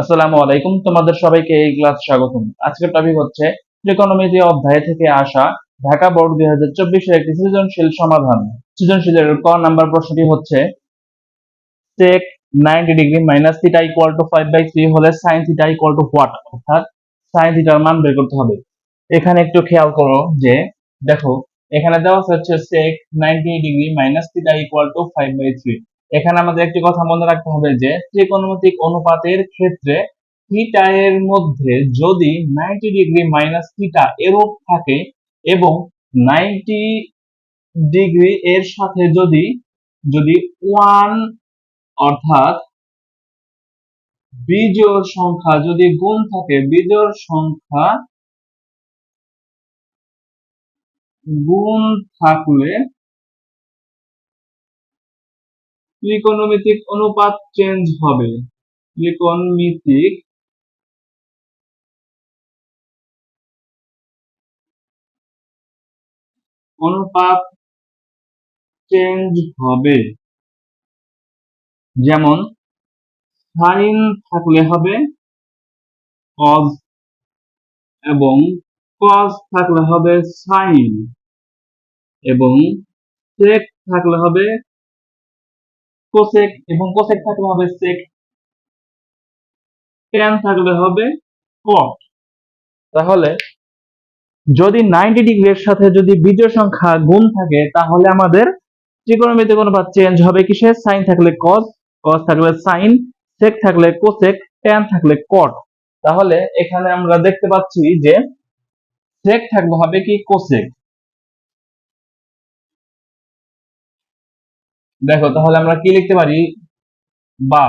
আসসালামু আলাইকুম। তোমাদের সবাইকে এই ক্লাস স্বাগতম। আজকের টপিক হচ্ছে ত্রিকোণমিতি অধ্যায় থেকে আসা, ঢাকা বোর্ড দুই হাজার চব্বিশের একটি সৃজনশীল সমাধান। সৃজনশীলের ক নাম্বার প্রশ্নটি হচ্ছে, sec 90 degree minus theta equal to five by three হলে sine theta equal to what অর্থাৎ সাইন থিটার মান বের করতে হবে। এখানে একটু খেয়াল করো যে, দেখো, এখানে দেওয়া হচ্ছে sec 90 degree minus theta equal to five by three এখানে আমাদের একটি কথা মনে রাখতে হবে যে, ত্রিকোণমিতিক অনুপাতের ক্ষেত্রে থিটা এর মধ্যে যদি 90 ডিগ্রি মাইনাস থিটা এরূপ থাকে এবং 90 ডিগ্রি এর সাথে যদি যদি ওয়ান অর্থাৎ বিজোড় সংখ্যা যদি গুণ থাকে, বিজোড় সংখ্যা গুণ থাকলে ত্রিকোণমিতিক অনুপাত চেঞ্জ হবে। ত্রিকোণমিতিক অনুপাত চেঞ্জ হবে। যেমন, সাইন থাকলে হবে কজ এবং কজ থাকলে হবে সাইন এবং সেক থাকলে হবে কোসেক এবং কোসেক থাকলে হবে সেক ট্যান থাকলে হবে কট তাহলে যদি 90 ডিগ্রির সাথে যদি বিজোড় সংখ্যা গুণ থাকে, তাহলে আমাদের ত্রিকোণমিতিক অনুপাত চেঞ্জ হবে কি কিসে? সাইন থাকলে কস কস থাকলে সাইন সেক থাকলে কোসেক ট্যান থাকলে কট তাহলে এখানে আমরা দেখতে পাচ্ছি যে সেক থাকলে হবে কি? কোসেক দেখো, তাহলে আমরা কি লিখতে পারি? বা,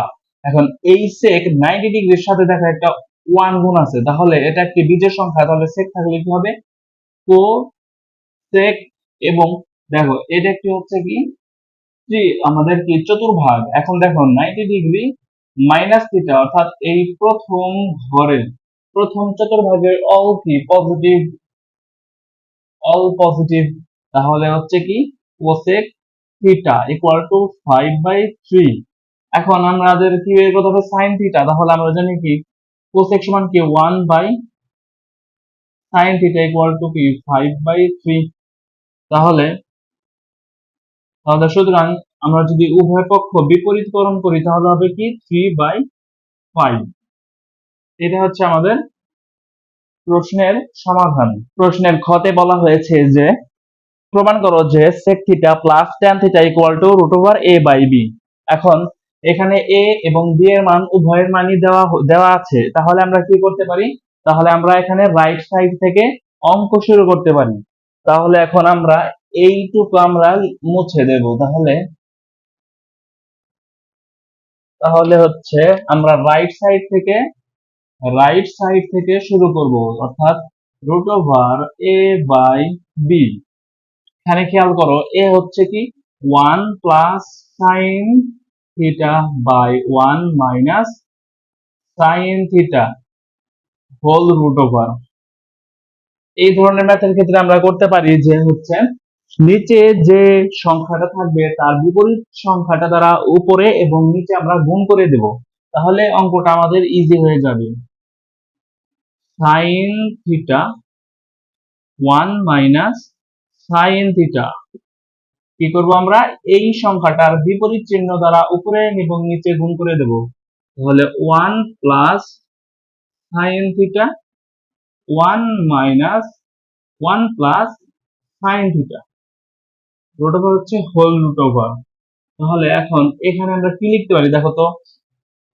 এখন এই সেক 90 ডিগ্রির সাথে দেখা একটা ওয়ান গুণ আছে। তাহলে এটা একটি বীজের সংখ্যা, তাহলে সেক থাকলে কি হবে? কো সেক এবং দেখো, এটা একটি হচ্ছে কি? আমাদের কি? চতুর্ভাগ। এখন দেখো 90 ডিগ্রি মাইনাস থিটা অর্থাৎ এই প্রথম ঘরের প্রথম চতুর্ভাগের অল কি? পজিটিভ অল পজিটিভ তাহলে হচ্ছে কি? Cosec theta equal to five by three এখন আমাদের কি বের করতে হবে সাইন থিটা তাহলে আমরা জানি কি? কোসেক সমান কি? One by sine theta equal to কি? ফাইভ বাই থ্রি তাহলে তাহলে সুতরাং আমরা যদি উভয় পক্ষ বিপরীতকরণ করি, তাহলে হবে কি? থ্রি বাই ফাইভ এটা হচ্ছে আমাদের প্রশ্নের সমাধান। প্রশ্নের খতে বলা হয়েছে যে প্রমাণ করো যে sec theta plus tan theta equal to root over a by b এখন এখানে a এবং b এর মান উভয়ের মানই দেওয়া দেওয়া আছে। তাহলে আমরা কি করতে পারি? তাহলে আমরা এখানে রাইট সাইড থেকে অঙ্ক শুরু করতে পারি। তাহলে এখন আমরা এইটুকু আমরা মুছে দেব। তাহলে তাহলে হচ্ছে আমরা রাইট সাইড থেকে রাইট সাইড থেকে শুরু করব। অর্থাৎ root over A by B এখানে খেয়াল করো, এ হচ্ছে কি? One plus sine theta by one minus sine theta whole root over এই ধরনের ম্যাথের ক্ষেত্রে আমরা করতে পারি যে হচ্ছে নিচে যে সংখ্যাটা থাকবে তার বিপরীত সংখ্যাটা দ্বারা উপরে এবং নিচে আমরা গুণ করে দেব। তাহলে অঙ্কটা আমাদের ইজি হয়ে যাবে। Sine theta one minus sine theta কি করব আমরা? এই সংখ্যাটার বিপরীত চিহ্ন দ্বারা উপরে এবং নিচে গুণ করে দেব। তাহলে one plus sine theta one minus one plus sine theta root over হচ্ছে হোল রুট ওভার তাহলে এখন এখানে আমরা কি লিখতে পারি? দেখো তো,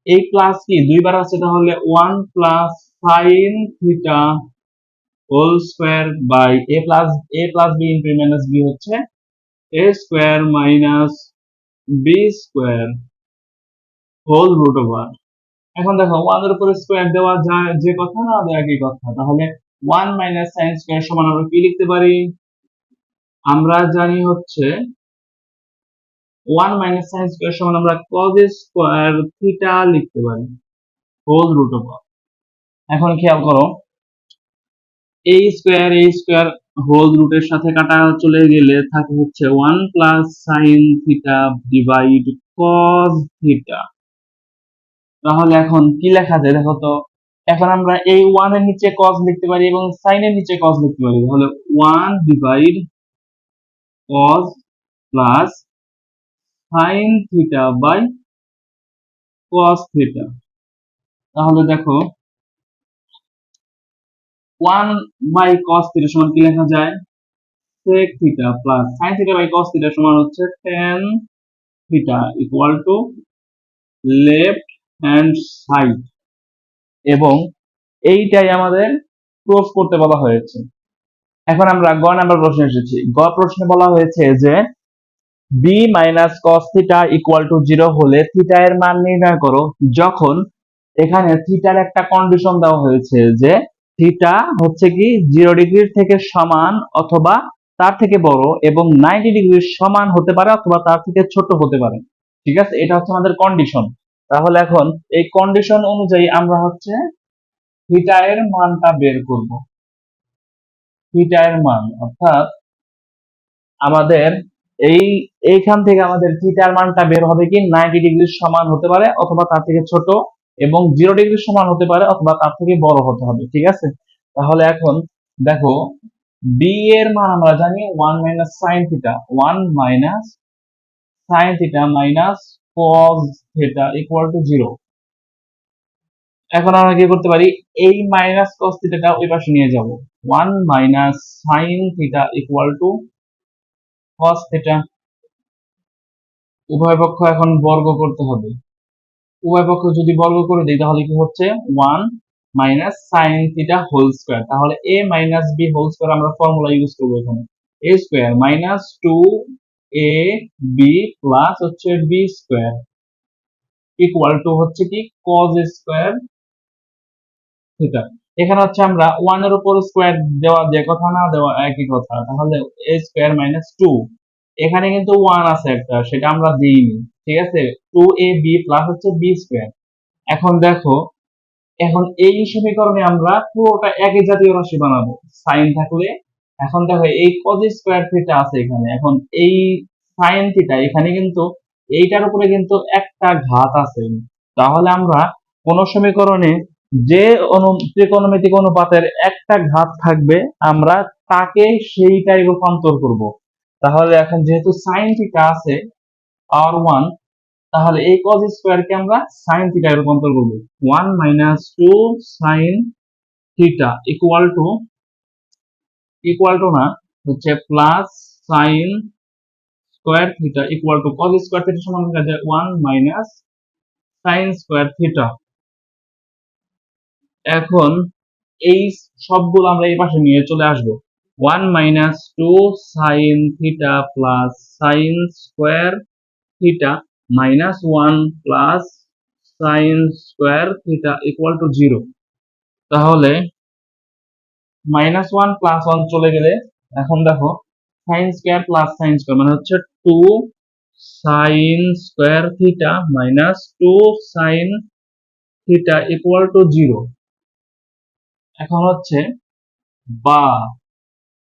এই প্লাস কি? দুইবার আছে তাহলে one plus sine theta whole square by A plus A plus B into minus B হচ্ছে A square minus B square whole root over এখন দেখো ওয়ানের উপরে স্কোয়ার দেওয়া যায় যে কথা না দেওয়া একই কথা। তাহলে ওয়ান মাইনাস সাইন স্কোয়ার সমান আমরা কি লিখতে পারি? আমরা জানি হচ্ছে ওয়ান মাইনাস সাইন স্কোয়ার সমান আমরা কজ স্কোয়ার থিটা লিখতে পারি হোল রুট ওভার এখন খেয়াল করো এই স্কোয়ার এই স্কোয়ার হোল রুটের সাথে কাটা চলে গেলে থাকে হচ্ছে one plus sine theta divide cos theta তাহলে এখন কি লেখা যায় দেখো তো, এখন আমরা এই ওয়ানের নিচে কজ লিখতে পারি এবং সাইন এর নিচে কজ লিখতে পারি। তাহলে one divide cos plus sine theta by cos theta তাহলে দেখো ওয়ান বাই কস থিটা সমান কি লেখা যায়? sec theta plus sine theta by cos theta সমান হচ্ছে tan theta equal to left hand side এবং এইটাই আমাদের প্রুফ করতে বলা হয়েছে। এখন আমরা গ নাম্বার প্রশ্নে এসেছি। গ প্রশ্নে বলা হয়েছে যে B minus cos theta equal to zero হলে থিটা এর মান নির্ণয় করো। যখন এখানে থিটার একটা কন্ডিশন দেওয়া হয়েছে যে থিটা হচ্ছে কি জিরো ডিগ্রির থেকে সমান অথবা তার থেকে বড় এবং নাইনটি ডিগ্রির সমান হতে পারে অথবা তার থেকে ছোট হতে পারে। ঠিক আছে? এটা হচ্ছে আমাদের কন্ডিশন তাহলে এখন এই কন্ডিশন অনুযায়ী আমরা হচ্ছে থিটা এর মানটা বের করব। থিটা এর মান, অর্থাৎ আমাদের এই, এইখান থেকে আমাদের থিটার মানটা বের হবে কি নাইনটি ডিগ্রির সমান হতে পারে অথবা তার থেকে ছোট এবং জিরো ডিগ্রির সমান হতে পারে অথবা তার থেকে বড় হতে হবে, ঠিক আছে? তাহলে এখন দেখো বি এর মান আমরা জানি one minus sine theta one minus sine theta minus cos theta equal to zero এখন আমরা কি করতে পারি? এই মাইনাস কস থিটাটা ওই পাশে নিয়ে যাব। One minus sine theta equal to cos theta উভয় পক্ষ এখন বর্গ করতে হবে। উভয় পক্ষ যদি বর্গ করে দিই, তাহলে কি হচ্ছে? One minus sine theta whole square. তাহলে A minus B whole square আমরা ফর্মুলা ইউজ করব এখানে। A square minus two A B plus হচ্ছে বি স্কোয়ার। ইকুয়াল টু হচ্ছে কি? Cos square theta. এখানে হচ্ছে আমরা ওয়ানের উপর স্কোয়ার দেওয়া যে কথা না, দেওয়া একই কথা। তাহলে এ স্কোয়ার মাইনাস টু। এখানে কিন্তু ওয়ান আছে একটা, সেটা আমরা দিইনি, ঠিক আছে? টু এ বি প্লাস হচ্ছে বি স্কোয়ার এখন দেখো, এখন এই সমীকরণে আমরা পুরোটা একই জাতীয় রাশি বানাবো সাইন থাকলে। এখন দেখো, এই কজ স্কোয়ার থিটা আছে এখানে। এখন এই সাইন থিটা এখানে কিন্তু এইটার উপরে কিন্তু একটা ঘাত আছে। তাহলে আমরা কোন সমীকরণে যে ত্রিকোণমিতিক অনুপাতের একটা ঘাত থাকবে, আমরা তাকে সেইটাই রূপান্তর করব। তাহলে এখন যেহেতু সাইন থিটা আছে আর ওয়ান তাহলে এই কজ স্কোয়ারকে আমরা সাইন থিটায় রূপান্তর করব। One minus two sine theta equal to equal to না, হচ্ছে plus sine square theta equal to cos square theta সমান হয়ে যায় one minus sine square theta এখন এই সবগুলো আমরা এই পাশে নিয়ে চলে আসব। One minus two sine theta plus sine square theta minus one plus sine square theta equal to zero তাহলে মাইনাস ওয়ান প্লাস ওয়ান চলে গেলে, এখন দেখো sine square plus sine square মানে হচ্ছে two sine square theta minus two sine theta equal to zero এখন হচ্ছে বা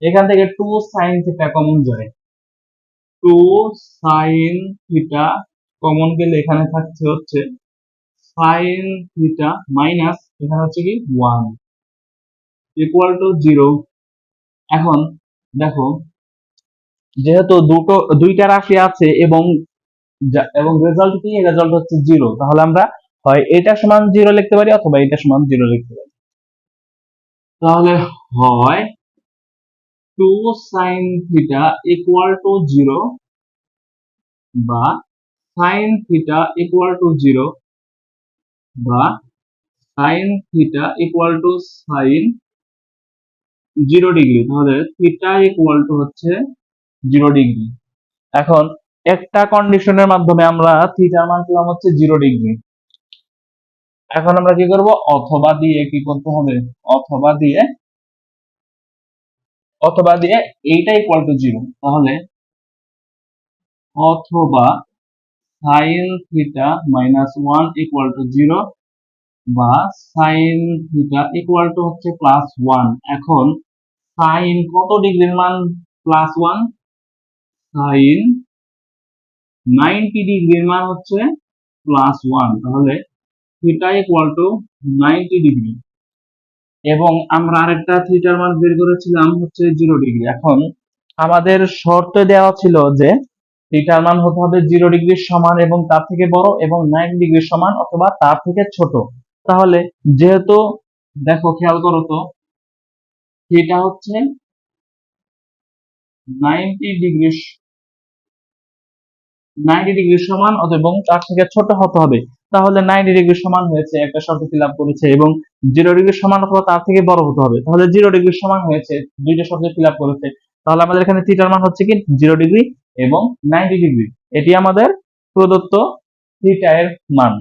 এখান থেকে টু সাইন থিটা কমন যায় টু সাইন থিটা কমন গেলে এখানে থাকছে হচ্ছে সাইন থিটা মাইনাস এখানে হচ্ছে কি ওয়ান ইকুয়াল টু জিরো এখন দেখো, যেহেতু দুটো, দুইটা রাশি আছে এবং এবং রেজাল্ট কি? রেজাল্ট হচ্ছে জিরো তাহলে আমরা হয় এটা সমান জিরো লিখতে পারি অথবা এটা সমান জিরো লিখতে পারি। তাহলে হয় two sine theta equal to zero বা sine theta equal to zero বা sine theta equal to sine zero degree তাহলে থিটা ইকুয়াল টু হচ্ছে জিরো ডিগ্রি এখন একটা কন্ডিশনের মাধ্যমে আমরা থিটার মান পেলাম হচ্ছে জিরো ডিগ্রি এখন আমরা কি করব? অথবা দিয়ে কি করতে হবে? অথবা দিয়ে অথবা দিয়ে এইটা ইকুয়াল টু জিরো তাহলে অথবা sine theta minus one equal to zero বা সাইন থিটা ইকুয়াল টু হচ্ছে প্লাস ওয়ান এখন সাইন কত ডিগ্রির মান? প্লাস ওয়ান সাইন নাইনটি ডিগ্রির মান হচ্ছে প্লাস ওয়ান তাহলে theta equal to ninety degree. এবং আমরা আরেকটা থিটার মান বের করেছিলাম হচ্ছে জিরো ডিগ্রি এখন আমাদের শর্তে দেওয়া ছিল যে থিটার মান হতে হবে জিরো ডিগ্রির সমান এবং তার থেকে বড় এবং নাইন ডিগ্রির সমান অথবা তার থেকে ছোট। তাহলে যেহেতু, দেখো খেয়াল করো তো থিটা হচ্ছে নাইনটি ডিগ্রি নাইনটি ডিগ্রির সমান অথবা এবং তার থেকে ছোট হতে হবে। তাহলে নাইনটি ডিগ্রি সমান হয়েছে, একটা শর্ত ফিল আপ করেছে এবং জিরো ডিগ্রি সমান অথবা তার থেকে বড় হতে হবে। তাহলে জিরো ডিগ্রি সমান হয়েছে, দুইটা শর্ত ফিল আপ করেছে। তাহলে আমাদের এখানে থিটার মান হচ্ছে কি? জিরো ডিগ্রি এবং নাইনটি ডিগ্রি এটি আমাদের প্রদত্ত থিটা এর মান।